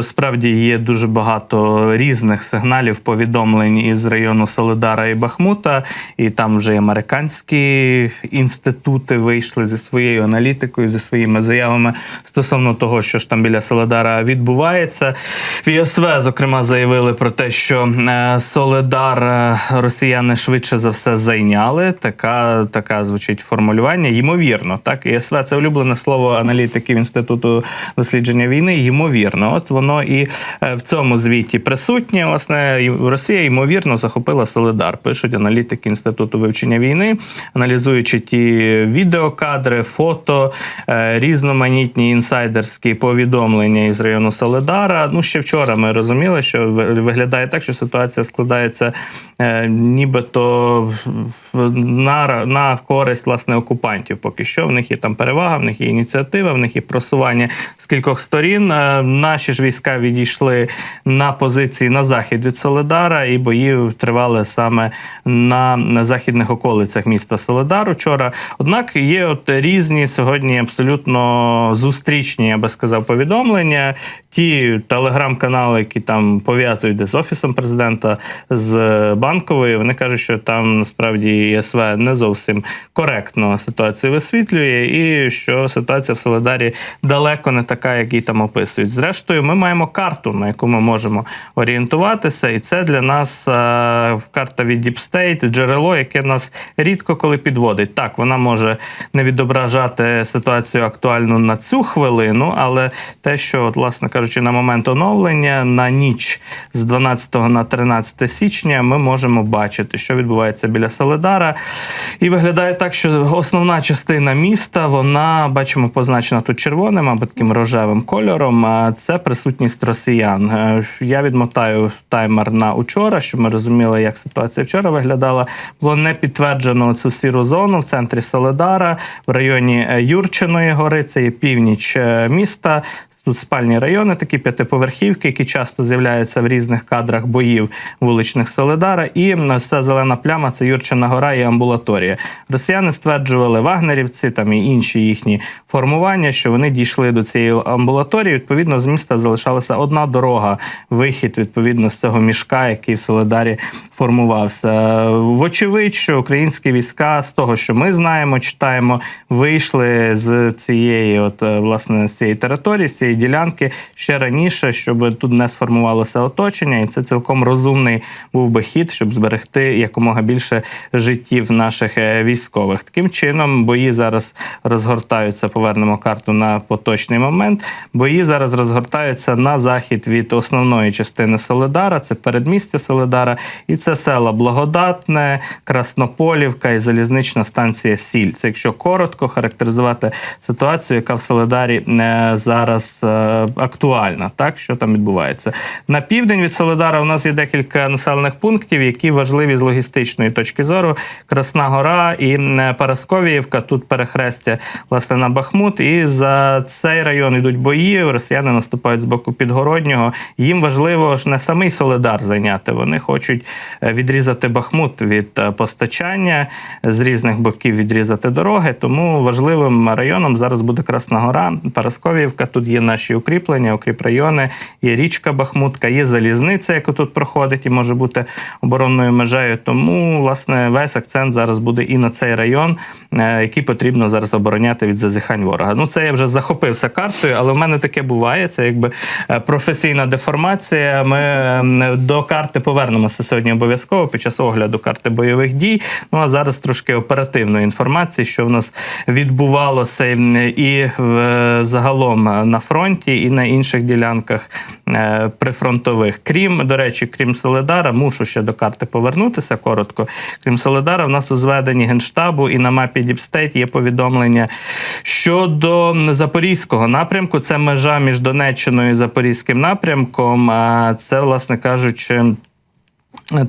Справді є дуже багато різних сигналів повідомлень із району Солидара і Бахмута, і там вже американські інститути вийшли зі своєю аналітикою, зі своїми заявами стосовно того, що ж там біля Солидара відбувається. В ІСВ, зокрема, заявили про те, що е, Солидар е, росіяни швидше за все зайняли. Така, така звучить формулювання. Ймовірно, так ІСВ це улюблене слово аналітиків інституту дослідження війни. Ймовірно, от воно і е, в цьому звіті присутнє. Власне, Росія ймовірно захопила Солидар. Пишуть аналітики інституту вивчення війни, аналізуючи ті відеокадри, фото, е, різноманітні інсайдерські повідомлення із району Солидара. Ну ще вчора ми розуміли, що виглядає так, що ситуація складається е, нібито на, на користь власне окупантів. Поки що в них є там перевага, в них є ініціатива, в них є просування з кількох сторін. Наші ж війська відійшли на позиції на захід від Солидара, і бої тривали саме на, західних околицях міста Солидар учора. Однак є от різні сьогодні абсолютно зустрічні, я би сказав, повідомлення. Ті телеграм-канали, які там пов'язують з офісом президента з банковою, вони кажуть, що там насправді ЄСВ не зовсім коректно ситуацію висвітлює, і що ситуація в Солидарі далеко не така, як її там описують. Зрештою, ми маємо карту, на яку ми можемо орієнтуватися, і це для нас е, карта від Deep State, джерело, яке нас рідко коли підводить. Так, вона може не відображати ситуацію актуальну на цю хвилину, але те, що, от, власне кажучи, на момент оновлення на ніч з 12 на 13 січня ми можемо бачити, що відбувається біля Солидара. І виглядає так, що основна частина міста, вона бачимо, позначена тут червоним або таким рожевим кольором. Це присутність росіян. Е, Я відмотаю таймер на учора, щоб ми розуміли, як ситуація вчора виглядала. Було не підтверджено цю сіру зону в центрі Соледара, в районі е, Юрчиної гори. Це є північ е, міста. Тут спальні райони, такі п'ятиповерхівки, які часто з'являються в різних кадрах боїв вуличних Солидара. І ця зелена пляма це Юрчина гора і амбулаторія. Росіяни стверджували вагнерівці там і інші їхні формування, що вони дійшли до цієї амбулаторії. Відповідно, з міста залишалася одна дорога, вихід відповідно з цього мішка, який в Солидарі формувався. Вочевидь, що українські війська з того, що ми знаємо, читаємо, вийшли з цієї, от е, власне, з цієї території, з цієї ділянки ще раніше, щоб тут не сформувалося оточення, і це цілком розумний був би хід, щоб зберегти якомога більше життів наших е, військових. Таким чином, бої зараз розгортаються. Повернемо карту на поточний момент. Бої зараз розгортаються на захід від основної частини Солидара. Це передмістя Солидара, і це села Благодатне, Краснополівка і залізнична станція Сіль. Це якщо коротко характеризувати ситуацію, яка в Солидарі е, зараз актуальна. Так, що там відбувається на південь від Солидара. У нас є декілька населених пунктів, які важливі з логістичної точки зору. Красна Гора і е, Парасковіївка. Тут перехрестя власне на Бахмут. І за цей район йдуть бої. Росіяни наступають з боку підгороднього. Їм важливо ж не самий Солидар зайняти. Вони хочуть е, відрізати Бахмут від е, постачання з різних боків відрізати дороги. Тому важливим районом зараз буде Красна Гора, Парасковіївка. Тут є наші укріплення, укріпрайони, є річка Бахмутка, є залізниця, яка тут проходить і може бути оборонною межею. Тому власне весь акцент зараз буде і на цей район, е, який потрібно зараз обороняти від зазіхань ворога. Ну це я вже захопився картою, але в мене таке буває. Це якби е, професійна деформація. Ми е, до карти повернемося сьогодні обов'язково під час огляду карти бойових дій. Ну а зараз трошки оперативної інформації, що в нас відбувалося і загалом на фронті, і на інших ділянках е, прифронтових. Крім, до речі, крім Солидара, мушу ще до карти повернутися коротко. Крім Солидара, в нас у зведенні Генштабу і на мапі Діпстейт є повідомлення щодо Запорізького напрямку. Це межа між Донеччиною і Запорізьким напрямком. Це, власне кажучи.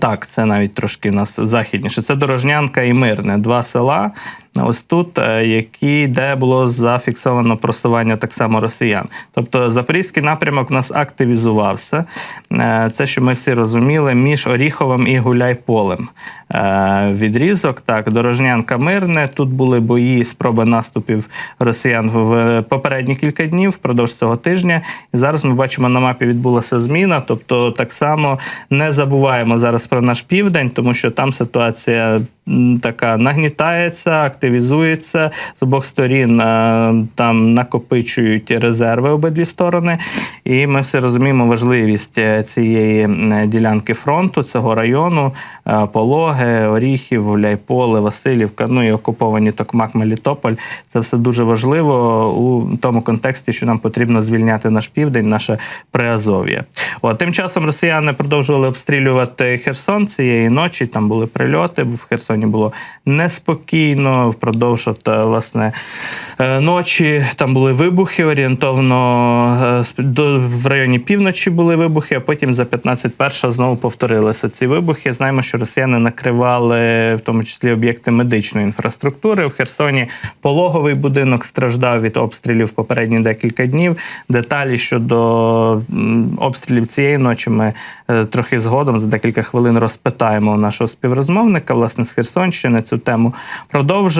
Так, це навіть трошки в нас західніше. Це Дорожнянка і Мирне, два села, ось тут, е, які, де було зафіксовано просування так само росіян. Тобто Запорізький напрямок у нас активізувався. Е, Це, що ми всі розуміли, між Оріховим і Гуляйполем. Е, Відрізок, так, Дорожнянка Мирне. Тут були бої, спроби наступів росіян в попередні кілька днів впродовж цього тижня. І зараз ми бачимо на мапі відбулася зміна. Тобто, так само не забуваємо зараз про наш південь, тому що там ситуація така нагнітається, активізується з обох сторін. е, Там накопичують резерви обидві сторони. І ми всі розуміємо важливість е, цієї ділянки фронту, цього району, е, Пологи, Оріхів, Гуляйполе, Васильівка, ну і окуповані Токмак, Мелітополь. Це все дуже важливо у тому контексті, що нам потрібно звільняти наш південь, наше Приазов'я. От тим часом росіяни продовжували обстрілювати Херсон цієї ночі. Там були прильоти. В Херсоні було неспокійно. Впродовж от, е, власне е, ночі там були вибухи. Орієнтовно е, в районі півночі були вибухи, а потім за 15.1 знову повторилися ці вибухи. Знаємо, що росіяни накривали в тому числі об'єкти медичної інфраструктури. В Херсоні пологовий будинок страждав від обстрілів попередні декілька днів. Деталі щодо обстрілів цієї ночі ми трохи згодом за декілька хвилин розпитаємо нашого співрозмовника, власне, з Херсонщини цю тему продовжимо.